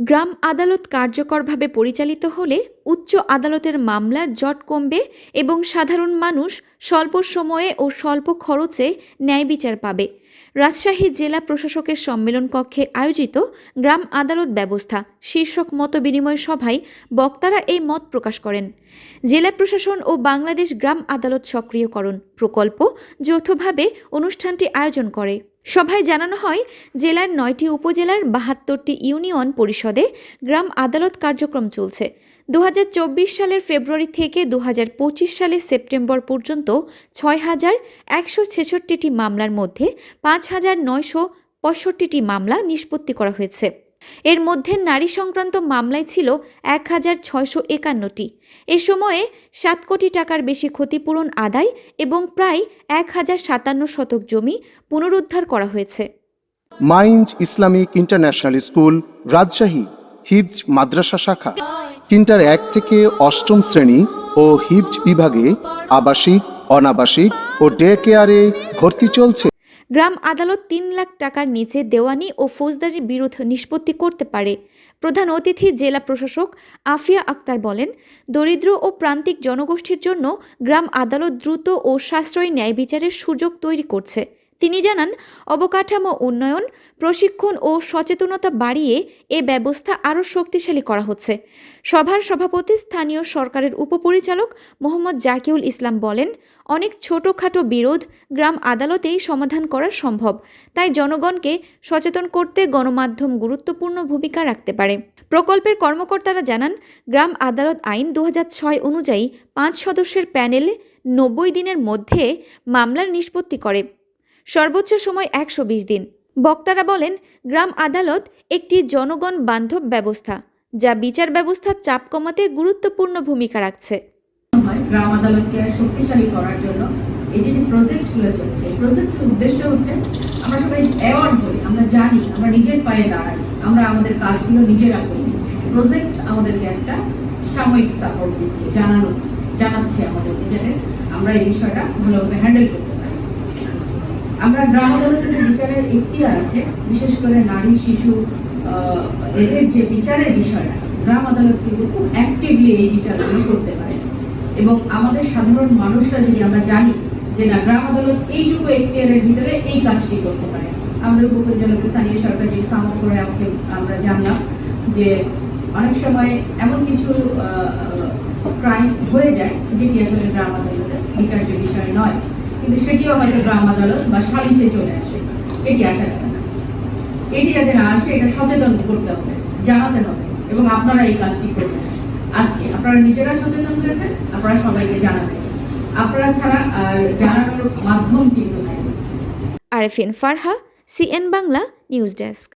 গ্রাম আদালত কার্যকরভাবে পরিচালিত হলে উচ্চ আদালতের মামলা জট কমবে এবং সাধারণ মানুষ স্বল্প সময়ে ও স্বল্প খরচে ন্যায় বিচার পাবে। রাজশাহী জেলা প্রশাসকের সম্মেলন কক্ষে আয়োজিত গ্রাম আদালত ব্যবস্থা শীর্ষক মত বিনিময় সভায় বক্তারা এই মত প্রকাশ করেন। জেলা প্রশাসন ও বাংলাদেশ গ্রাম আদালত সক্রিয়করণ প্রকল্প যৌথভাবে অনুষ্ঠানটি আয়োজন করে। সভায় জানানো হয়, জেলার নয়টি উপজেলার বাহাত্তরটি ইউনিয়ন পরিষদে গ্রাম আদালত কার্যক্রম চলছে। দু হাজার চব্বিশ সালের ফেব্রুয়ারি থেকে দু হাজার পঁচিশ সালের সেপ্টেম্বর পর্যন্ত ছয় হাজার একশো মামলার মধ্যে পাঁচ হাজার নয়শো মামলা নিষ্পত্তি করা হয়েছে। এর মধ্যে নারী সংক্রান্ত মামলায় ছিল এক হাজার ছয়শো একান্নটি। এ সময়ে সাত কোটি টাকার বেশি ক্ষতিপূরণ আদায় এবং প্রায় এক হাজার সাতান্ন শতক জমি পুনরুদ্ধার করা হয়েছে। মাইন্স ইসলামিক ইন্টারন্যাশনাল স্কুল, রাজশাহী, হিফজ মাদ্রাসা শাখা। কিন্টার এক থেকে অষ্টম শ্রেণি ও হিপজ বিভাগে আবাসিক, অনাবাসিক ও ডে কেয়ারে ভর্তি চলছে। গ্রাম আদালত তিন লাখ টাকার নিচে দেওয়ানি ও ফৌজদারির বিরোধ নিষ্পত্তি করতে পারে। প্রধান অতিথি জেলা প্রশাসক আফিয়া আক্তার বলেন, দরিদ্র ও প্রান্তিক জনগোষ্ঠীর জন্য গ্রাম আদালত দ্রুত ও সাশ্রয়ী ন্যায় বিচারের সুযোগ তৈরি করছে। তিনি জানান, অবকাঠামো উন্নয়ন, প্রশিক্ষণ ও সচেতনতা বাড়িয়ে এ ব্যবস্থা আরও শক্তিশালী করা হচ্ছে। সভার সভাপতি স্থানীয় সরকারের উপপরিচালক মোহাম্মদ জাকিউল ইসলাম বলেন, অনেক ছোটোখাটো বিরোধ গ্রাম আদালতেই সমাধান করা সম্ভব, তাই জনগণকে সচেতন করতে গণমাধ্যম গুরুত্বপূর্ণ ভূমিকা রাখতে পারে। প্রকল্পের কর্মকর্তারা জানান, গ্রাম আদালত আইন দু হাজার ছয় অনুযায়ী পাঁচ সদস্যের প্যানেল নব্বই দিনের মধ্যে মামলার নিষ্পত্তি করে। সর্বোচ্চ সময় একশো বিশ দিন। বক্তারা বলেন, গ্রাম আদালত একটি জনগণ বান্ধব ব্যবস্থা, যা বিচার ব্যবস্থার চাপ কমাতে গুরুত্বপূর্ণ ভূমিকা রাখছে। গ্রাম আদালতকে শক্তিশালী করার জন্য এই যে প্রজেক্টগুলো চলছে প্রজেক্টের উদ্দেশ্য হচ্ছে, আমরা সবাই অ্যাওয়ার্ড করি, আমরা জানি, আমরা নিজের পায়ে দাঁড়াই, আমরা আমাদের কাজগুলো নিজেরা করি। প্রজেক্ট আমাদেরকে একটা সাময়িক সাপোর্ট দিচ্ছে, জানানো, জানাচ্ছে আমাদেরকে যাতে আমরা এই বিষয়টা ভালোভাবে হ্যান্ডেল পারি আমরা গ্রাম আদালতের বিচারের এখতিয়ার আছে, বিশেষ করে নারী, শিশু এদের যে বিচারের বিষয়টা গ্রাম আদালত কিন্তু খুব অ্যাক্টিভলি এই বিচারগুলি করতে পারে। এবং আমাদের সাধারণ মানুষরা যদি আমরা জানি যে না গ্রাম আদালত এইটুকু এখতিয়ারের ভিতরে এই কাজটি করতে পারে। আমাদের উপজেলাকে স্থানীয় সরকার যে সামক করে আমাকে, আমরা জানলাম যে অনেক সময় এমন কিছু ক্রাইম হয়ে যায়, যেটি আসলে গ্রাম আদালতে বিচার্য বিষয় নয়। কিন্তু সেটিও হয়তো গ্রাম আদালত বা সালিশে চলে আসে। এটি আসা যাবে না। এটি যাতে না আসে, এটা সচেতন করতে হবে, জানাতে হবে, এবং আপনারা এই কাজটি করবেন। আজকে আপনারা নিজেরা সচেতন হয়েছেন, আপনারা সবাইকে জানাবেন। আপনারা ছাড়া আর জানানোর মাধ্যম কিন্তু Arfin Farha, CN Bangla, news desk.